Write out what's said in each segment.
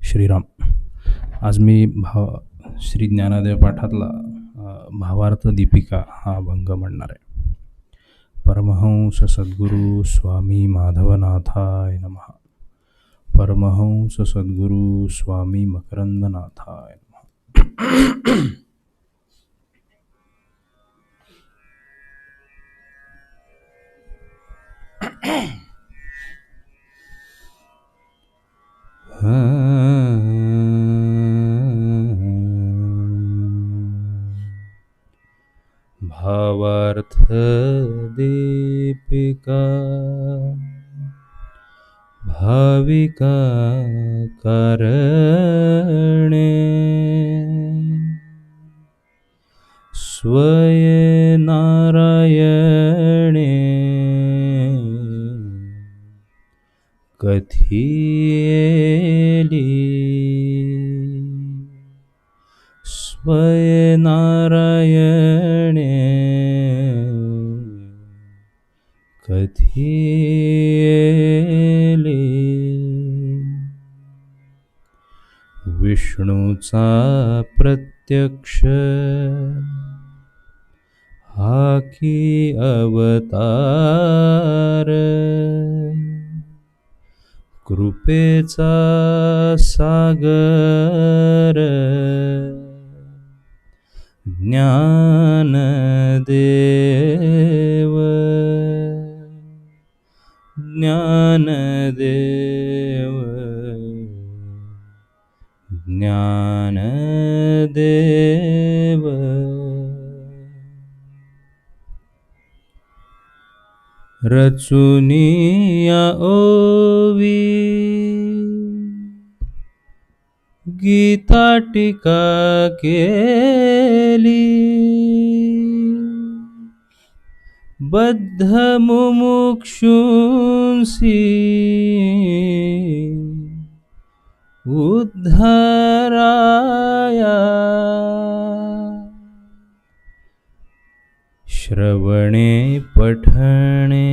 श्रीराम आज मी भाव श्री ज्ञानदेव पाठातला भावार्थ दीपिका हा अभंग म्हणणार आहे. परमहंस सद्गुरू स्वामी माधवनाथाय नमः. परमहंस सद्गुरू स्वामी मकरंदनाथाय नम. भावार्थ दीपिका भाविका कारणे स्वये नारायणे कथियेली स्वय नारायणे कथियेली विष्णूचा प्रत्यक्ष हा की अवतार? कृपेचा सागर। ज्ञानदेव ज्ञानदेव ज्ञानदेव रचुनिया ओवी। गीता टीका केली। बद्ध मुमुक्षुंसी। उद्धाराया श्रवणे पठणे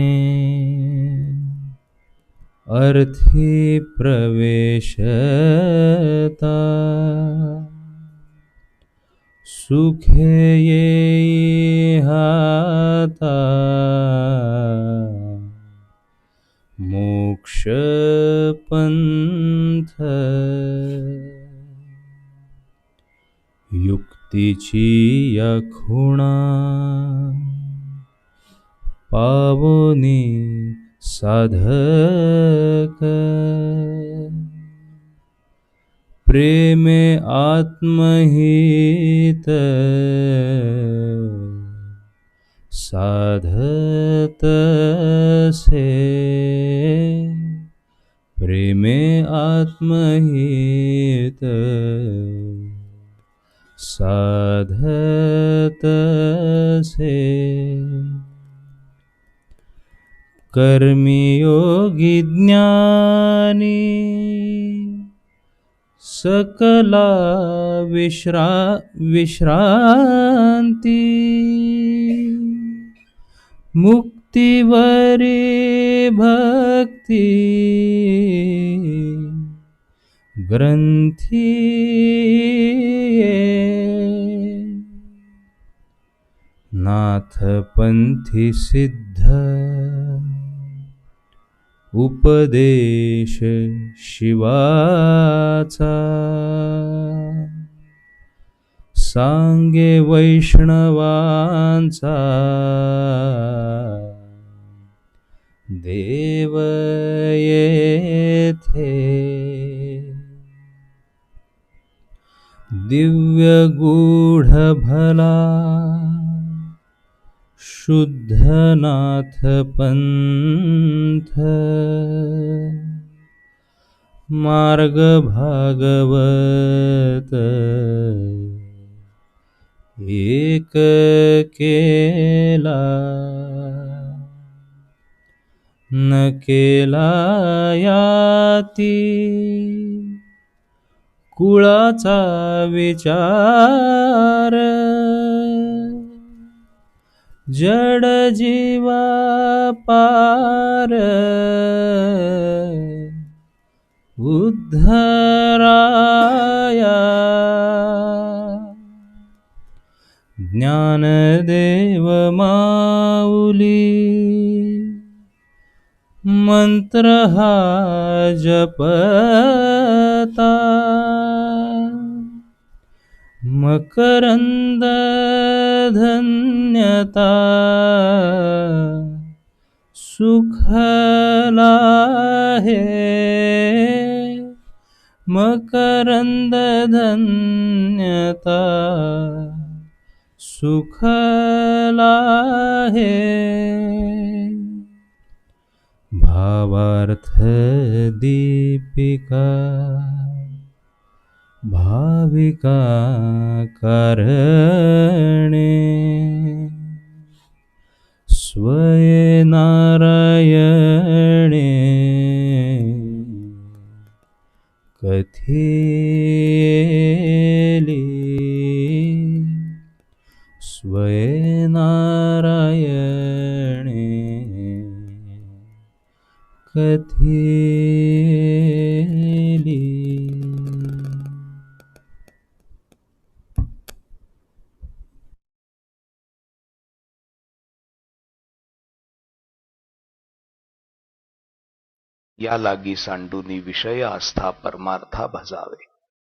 अर्थी प्रवेशता। सुखे येई हाता। मोक्ष खुणा पावोनी साधक। प्रेमे आत्महित। साधत से। प्रेमे आत्महित साधत से। कर्मियोगी ज्ञानी सकला विश्रा विश्रांती। मुक्तिवरी भक्ती ग्रंथी नाथपंथी सिद्ध. उपदेश शिवाचा. सांगे वैष्णवांचा. देव येथे. दिव्य गूढ भला. शुद्धनाथ पंथ मार्ग भागवत एक केला। न केला याती। कुळाचा विचार। जड जीवा पार। उद्धराया। ज्ञानदेव माऊली। मंत्र हा जपता। मकरंद धन्यता। सुखलाहे। मकरन्दधन्यता। सुखलाहे। भावार्थदीपिका भाविका करणे। स्वये नारायणे। कथेली। स्वये नारायणे। कथेली या लागी सांडूनी विषय आस्था परमार्था भजावे.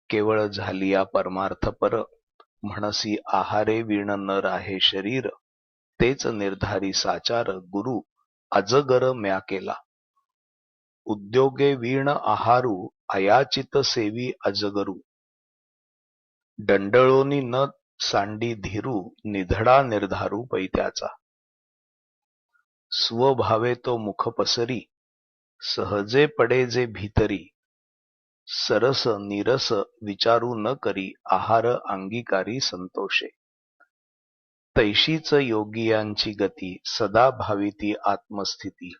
केवळ झाली या परमार्थ पर म्हणसी आहारे विण न राहे शरीर. तेच निर्धारी साचार गुरु अजगर म्या केला. उद्योगे वीण आहारू अयाचित सेवी अजगरू. दंडळोनी न सांडी धीरू निधडा निर्धारू पैत्याचा. स्वभावे तो मुख पसरी सहजे पडे जे भीतरी सरस नीरस विचारू न करी आहार अंगीकारी संतोषे. तैशीच योगियांची गती सदा भाविती आत्मस्थिती.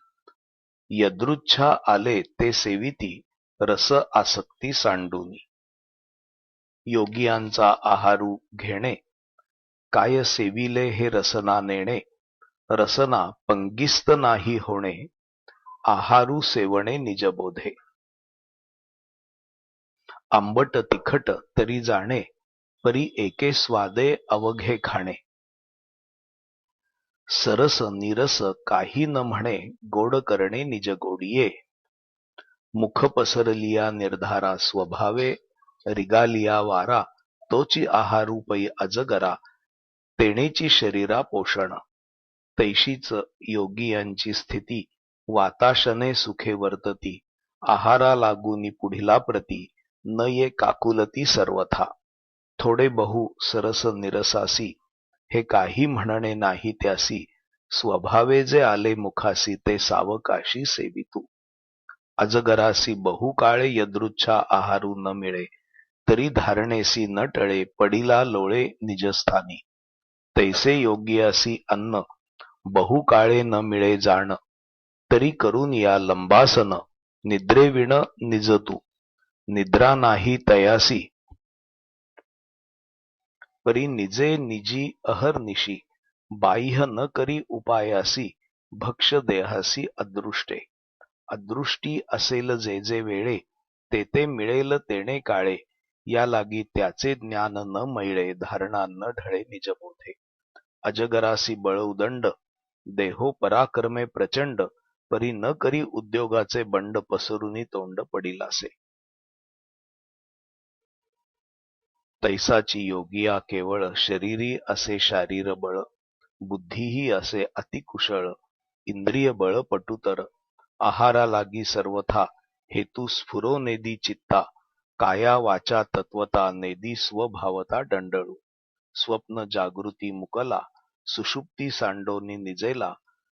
यदृच्छा आले ते सेविती रस आसक्ती सांडूनी. योगियांचा आहारू घेणे काय सेविले हे रसना नेणे रसना पंगिस्त नाही होणे आहारू सेवणे निजबोधे आंबट तिखट तरी जाणे परी एके स्वादे अवघे खाणे. सरस नीरस काही न म्हणे गोड करणे निज गोडिये. मुख पसरलिया निर्धारा स्वभावे रिगालिया वारा तोची आहारू पै अजगरा तेणेची शरीरा पोषण. तैशीच योगियांची स्थिती वाताशने सुखे वर्तती आहारा लागूनी पुढिला प्रती न ये काकुलती सर्वथा. थोडे बहु सरस निरसासी हे काही म्हणणे नाही त्यासी स्वभावे जे आले मुखासी ते सावकाशी सेवितू. अजगरासी बहु काळे यदृच्छा आहारू न मिळे तरी धारणेसी न टळे पडिला लोळे निजस्थानी. तैसे योग्यासी अन्न बहु काळे न मिळे जाण तरी करून या लंबासन. निद्रेविण निजतू. निद्रा नाही तयासी. परी निजे निजी अहर्निशी बाह्य न करी उपायासी. भक्ष देहासी अदृष्टे. अदृष्टी असेल जे जे वेळे ते ते मिळेल तेणे काळे. या लागी त्याचे ज्ञान न मैळे धारणा न ढळे निजबोधे अजगरासी बळ उदंड. देहो पराक्रमे प्रचंड. परी न करी उद्योगाचे बंड पसरुनी तोंड पडिलासे तैसाची योगिया केवळ शरीरी असे शारीर बळ बुद्धीही असे अतिकुशळ इंद्रिय बळ पटुतर आहारा लागी सर्वथा हेतू स्फुरो नेदी चित्ता काया वाचा तत्वता नेदी स्वभावता दंडळू स्वप्न जागृती मुकला सुषुप्ती सांडोनी निजेला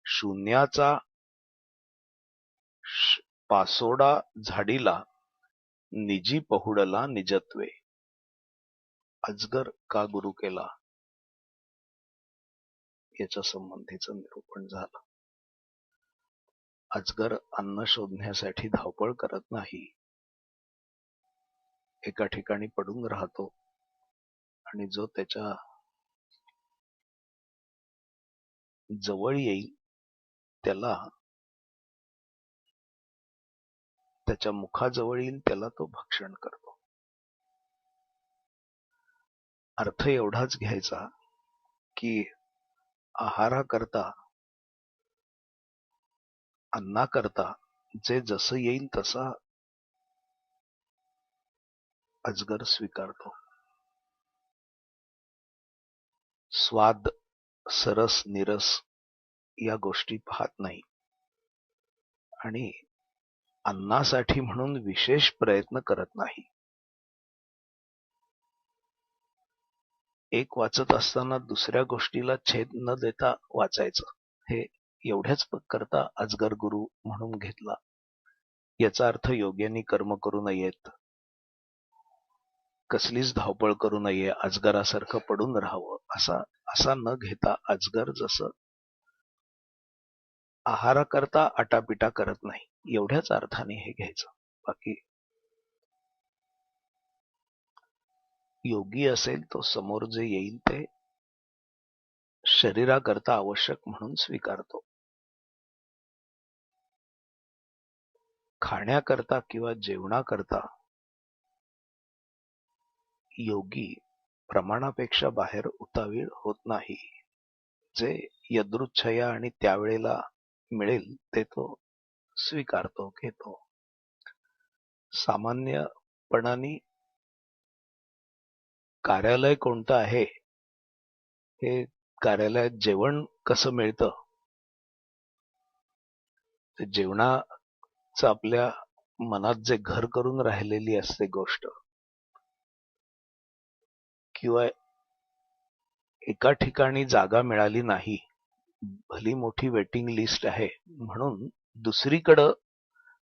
शून्याचा पासोडा झाडीला निजी पहुडला निजत्वे. अजगर का गुरु केला? याच्या संबंधीचं निरूपण झालं. अजगर अन्न शोधण्यासाठी धावपळ करत नाही. एका ठिकाणी पडून राहतो आणि जो त्याच्याजवळ येईल त्याला त्याच्या मुखाजवळ येईल त्याला तो भक्षण करतो. अर्थ एवढाच घ्यायचा की आहाराकरता अन्नाकरता जे जसं येईल तसा अजगर स्वीकारतो. स्वाद सरस निरस या गोष्टी पाहत नाही. आणि अन्नासाठी म्हणून विशेष प्रयत्न करत नाही. एक वाचत असताना दुसऱ्या गोष्टीला छेद न देता वाचायचं. हे एवढ्याच करता अजगर गुरु म्हणून घेतला. याचा अर्थ योग्यांनी कर्म करू नयेत. कसलीच धावपळ करू नये अजगरासारखं पडून राहावं असा असा न घेता अजगर जसं आहाराकरता आटापिटा करत नाही. एवढ्याच अर्थाने हे घ्यायचं. बाकी योगी असेल तो समोर जे येईल ते शरीराकरता आवश्यक म्हणून स्वीकारतो. खाण्याकरता किंवा जेवणाकरता योगी प्रमाणापेक्षा बाहेर उतावीळ होत नाही. जे यदृच्छया आणि त्यावेळेला मिळेल ते तो स्वीकारतो घेतो. सामान्यपणाने कार्यालय कोणतं आहे? हे कार्यालयात जेवण कसं मिळतं? जेवणाच जेवणाचं आपल्या मनात जे घर करून राहिलेली असते गोष्ट किंवा एका ठिकाणी जागा मिळाली नाही भली मोठी वेटिंग लिस्ट आहे म्हणून दुसरीकडं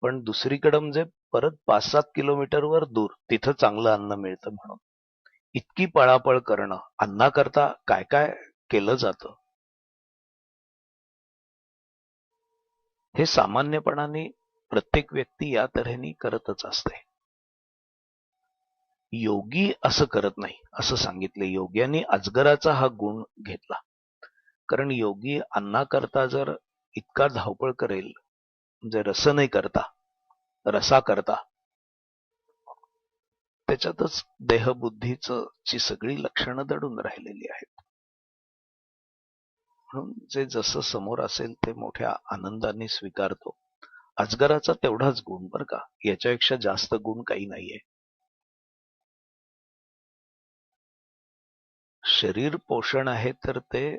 पण दुसरीकडं म्हणजे परत पाच सात किलोमीटरवर दूर तिथं चांगलं अन्न मिळतं म्हणून. इतकी पळापळ करणं अन्नाकरता काय काय केलं जातं? हे सामान्यपणाने प्रत्येक व्यक्ती या तऱ्हेने करतच असते. योगी असं करत नाही असं सांगितले. योग्याने अजगराचा हा गुण घेतला. कारण योगी अन्नाकरता जर इतका धावपळ करेल म्हणजे रस नाही करता रसा करता. त्याच्यातच देहबुद्धीच ची सगळी लक्षणं दडून राहिलेली आहेत. म्हणून जे जसं समोर असेल ते मोठ्या आनंदाने स्वीकारतो. अजगराचा तेवढाच गुण बर का याच्यापेक्षा जास्त गुण काही नाहीये. शरीर पोषण आहे तर ते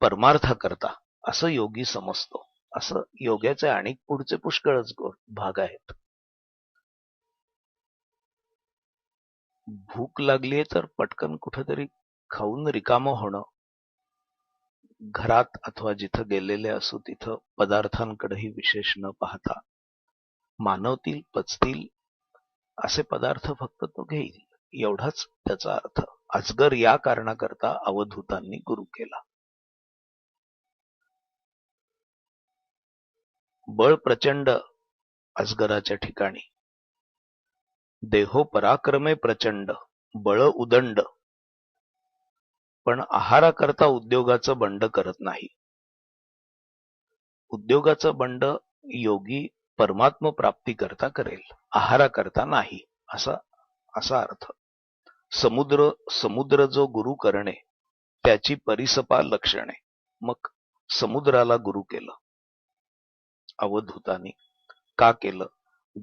परमार्था करता असं योगी समजतो. असं योग्याचे आणि पुढचे पुष्कळच भाग आहेत. भूक लागलीये तर पटकन कुठेतरी खाऊन रिकाम होणं. घरात अथवा जिथं गेलेले असू तिथं पदार्थांकडेही विशेष न पाहता मानवतील पचतील असे पदार्थ फक्त तो घेईल एवढाच त्याचा अर्थ. अजगर या कारणाकरता अवधूतांनी गुरु केला. बळ प्रचंड अजगराच्या ठिकाणी. देहो पराक्रमे प्रचंड बळ उदंड. पण आहाराकरता उद्योगाचं बंड करत नाही. उद्योगाचं बंड योगी परमात्म प्राप्ती करता करेल आहाराकरता नाही असा असा अर्थ. समुद्र समुद्र जो गुरु करणे त्याची परिसपा लक्षणे. मग समुद्राला गुरु केलं. अवधूतानी. का केलं?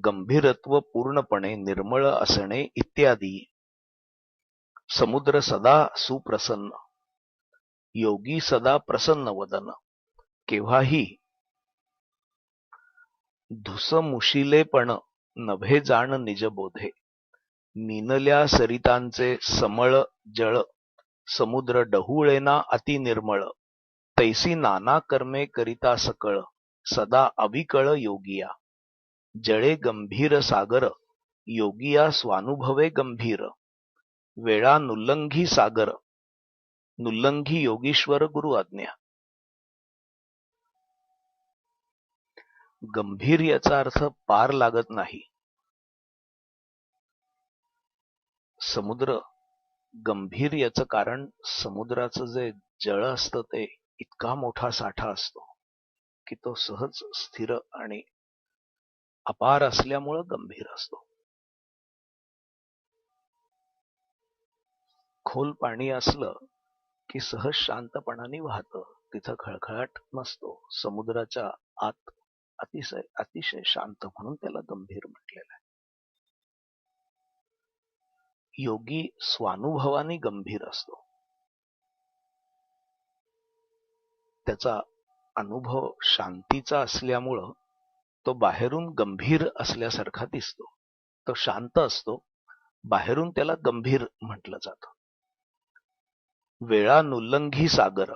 गंभीरत्व पूर्णपणे निर्मळ असणे इत्यादी. समुद्र सदा सुप्रसन्न. योगी सदा प्रसन्न वदन. केव्हाही. धुसमुशिलेपण नभे जाण निजबोधे मीनल्या सरितांचे समळ जळ. समुद्र डहुळेना अति निर्मळ तैसी नाना कर्मे करिता सकळ. सदा अविकळ योगिया। जळे गंभीर सागर योगिया स्वानुभवे गंभीर। वेळा नुल्लंघी सागर नुल्लंघी योगीश्वर गुरु आज्ञा। गंभीर याचा अर्थ पार लागत नाही। समुद्र गंभीर याचं कारण समुद्राचं जे जळ असतं ते इतका मोठा साठा असतो। की तो सहज स्थिर आणि अपार असल्यामुळं गंभीर असतो. खोल पाणी असलं की सहज शांतपणाने वाहतं. तिथं खळखळाट नसतो. समुद्राच्या आत अतिशय अतिशय शांत म्हणून त्याला गंभीर म्हटलेलं आहे. योगी स्वानुभवाने गंभीर असतो. त्याचा अनुभव शांतीचा असल्यामुळं तो बाहेरून गंभीर असल्यासारखा दिसतो. तो शांत असतो. बाहेरून त्याला गंभीर म्हटलं जात. वेळानुल्लंघी सागर.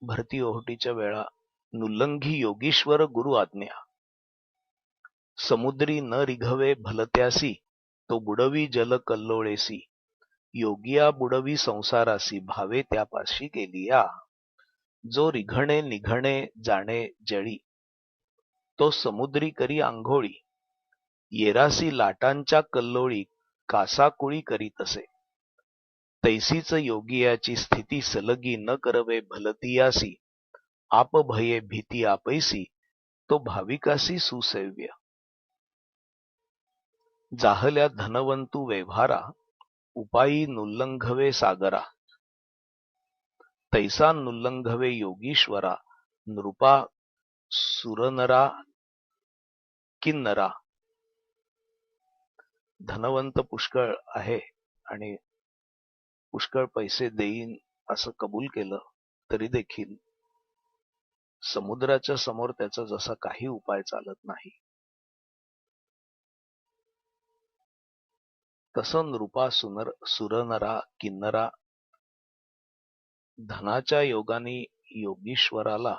भरती ओहोटीच्या वेळा नुल्लंघी योगीश्वर गुरु आज्ञा. समुद्री न रिघवे भलत्यासी तो बुडवी जल कल्लोळेसी. योगिया बुडवी संसारासी भावे त्यापाशी गेलिया. जो रिघणे निघणे जाणे जळी. तो समुद्री करी आंघोळी. येरासी लाटांच्या कल्लोळी कासाकुळी करीत असे. तैसीच योगियाची स्थिती सलगी न करवे भलतियासी. आप भये भीती आपैसी तो भाविकासी सुसेव्य. जाहल्या धनवंतू व्यवहारा उपायी नुल्लंघवे सागरा. तैसा नुल्लंघवे योगीश्वरा नृपा सुरनरा किन्नरा धनवंत पुष्कळ आहे आणि पुष्कळ पैसे देईन असं कबूल केलं तरी देखील समुद्राच्या समोर त्याचा जसा काही उपाय चालत नाही. तसं नृपा सुनर सुरनरा किन्नरा धनाच्या योगाने योगीश्वराला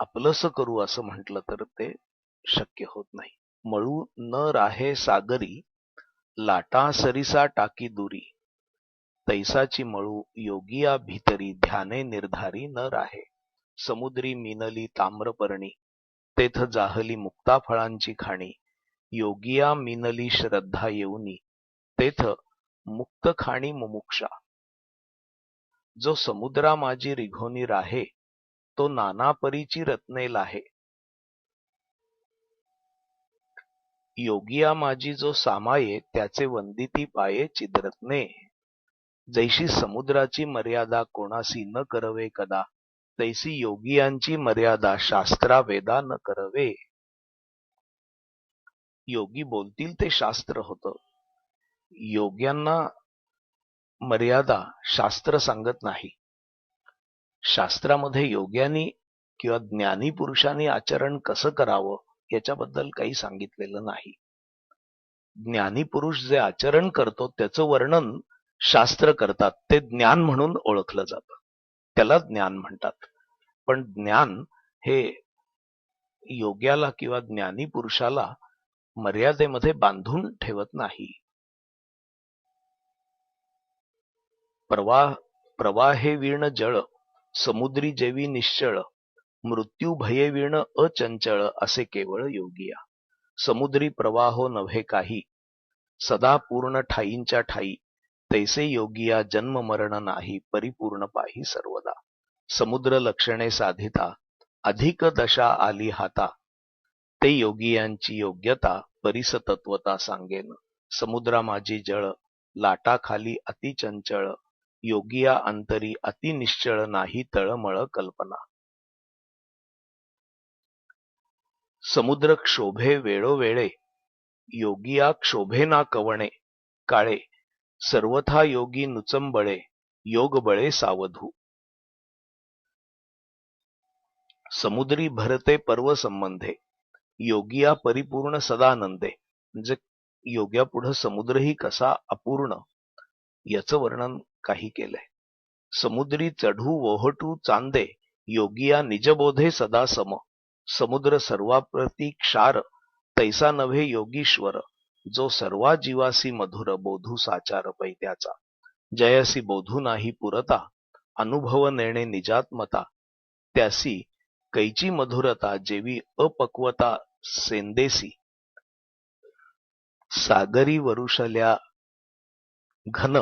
आपलंस करू असं म्हटलं तर ते शक्य होत नाही. मळू न राहे सागरी लाटा सरिसा टाकी दुरी. तैसाची मळू योगिया भीतरी ध्याने निर्धारी न राहे. समुद्री मिनली ताम्रपर्णी तेथ जाहली मुक्ता फळांची खाणी. योगिया मिनली श्रद्धा येऊनी तेथ मुक्त खाणी मुमुक्षा. जो समुद्रा माझी रिघोनी राहे तो नाना परीची रत्ने लाहे योगिया माझी जो सामाये त्याचे वंदिती पाये चिद्रत्ने. जैशी समुद्राची मर्यादा कोणासी न करवे कदा तैसी योगियांची मर्यादा शास्त्रा वेदा न करवे. योगी बोलतील ते शास्त्र होत. योग्यांना मर्यादा शास्त्र सांगत नाही. शास्त्रामध्ये योग्यानी किंवा ज्ञानी पुरुषांनी आचरण कसं करावं याच्याबद्दल काही सांगितलेलं नाही. ज्ञानी पुरुष जे आचरण करतो त्याचं वर्णन शास्त्र करतात ते ज्ञान म्हणून ओळखलं जात. त्याला ज्ञान म्हणतात. पण ज्ञान हे योग्याला किंवा ज्ञानी पुरुषाला मर्यादेमध्ये बांधून ठेवत नाही. प्रवाह प्रवाहे वीण जळ समुद्री जेवी निश्चळ मृत्यू भयेवीण अचंचळ असे केवळ योगिया. समुद्री प्रवाहो नव्हे काही सदा पूर्ण ठाईंच्या ठाई तैसे योगिया जन्म मरण नाही परिपूर्ण पाही सर्वदा. समुद्र लक्षणे साधिता अधिक दशा आली हाता ते योगियांची योग्यता परिसतत्वता सांगेन. समुद्रा माझी जळ लाटाखाली अतिचंचळ योगिया अंतरी अतिनिश्चळ नाही तळमळ कल्पना. समुद्र क्षोभे वेळोवेळे योगिया क्षोभे ना कवणे काळे सर्वथा योगी नुचंबळे योग बळे सावधू. समुद्री भरते पर्व संबंधे योगिया परिपूर्ण सदानंदे म्हणजे योग्या पुढं समुद्रही कसा अपूर्ण याचं वर्णन काही केलंय. समुद्री चढू वोहटू चांदे योगिया निजबोधे सदा सम. समुद्र सर्वाप्रती क्षार तैसा नव्हे योगीश्वर. जो सर्वा जीवासी मधुर बोधू साचार पैत्याचा. जयसी बोधू नाही पुरता अनुभव नेणे निजात्मता. त्यासी कैची मधुरता जेवी अपक्वता सेंदेसी. सागरी वरुषल्या घन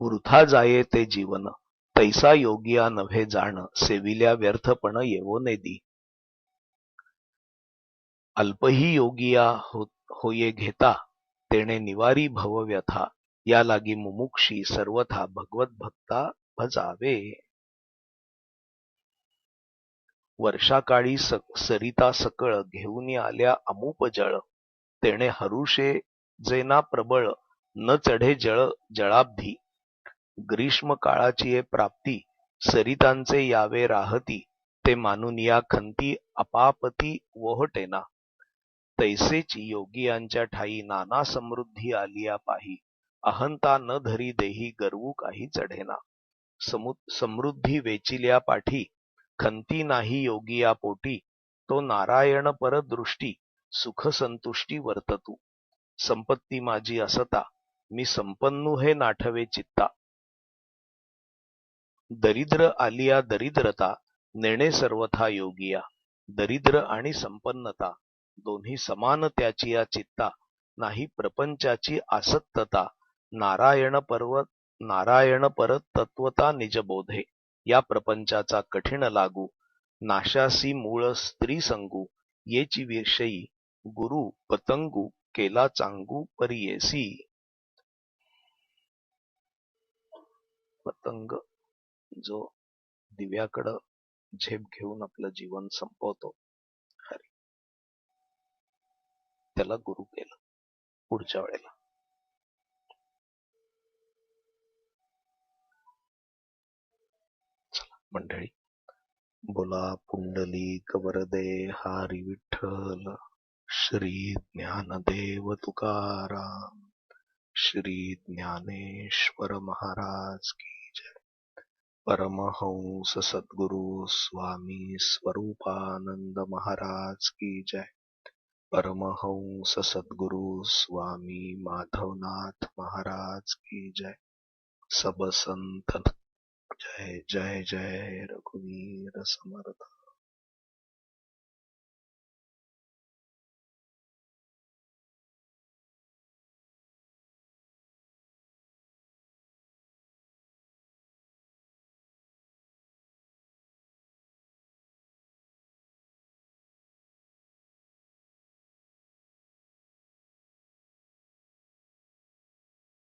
वृथा जाये ते जीवन. तैसा योगिया नव्हे जाण. सेविल्या व्यर्थपण येवो नेदी. अल्पही योगिया हो, होये घेता. तेणे निवारी भव व्यथा. या लागी मुमुक्षी सर्वथा भगवत भक्ता भजावे. वर्षाकाळी सरिता सकळ घेऊन आल्या अमुप जळ. तेणे हरुषे जेना प्रबळ. न चढे जळ जळाब्धी. ग्रीष्मकाळाची ये प्राप्ती सरितांचे यावे राहती ते मानून या खंती अपापती वोहटेना. तैसेची योगियांच्या ठाई नाना समृद्धी आलिया पाही अहंता न धरी देही गर्वू काही चढेना. समु समृद्धी वेचिल्या पाठी खंती नाही योगिया पोटी तो नारायण परदृष्टी सुख संतुष्टी वर्ततू. संपत्ती माझी असता मी संपन्नू हे नाठवे चित्ता. दरिद्र आलिया दरिद्रता नेणे सर्वथा योगिया. दरिद्र आणि संपन्नता दोन्ही समान त्याची या चित्ता नाही प्रपंचाची आसक्तता. नारायण पर्वत नारायण परत तत्वता निजबोधे. या प्रपंचाचा कठीण लागू नाशासी मूळ स्त्री संगू येची विषयी गुरु पतंगू केला चांगू परियेसी. पतंग जो दिव्याकडं झेप घेऊन आपलं जीवन संपवतो हरी त्याला गुरु केलं पुढच्या वेळेला. मंडळी बोला पुंडली कवरदे हारी विठ्ठल श्री ज्ञानदेव तुकाराम श्री ज्ञानेश्वर महाराज की परमहंस सद्गुरु स्वामी स्वरूपानंद महाराज की जय। परमहंस सद्गुरु स्वामी माधवनाथ महाराज की जय। सब संत जय जय जय रघुवीर समर्थ।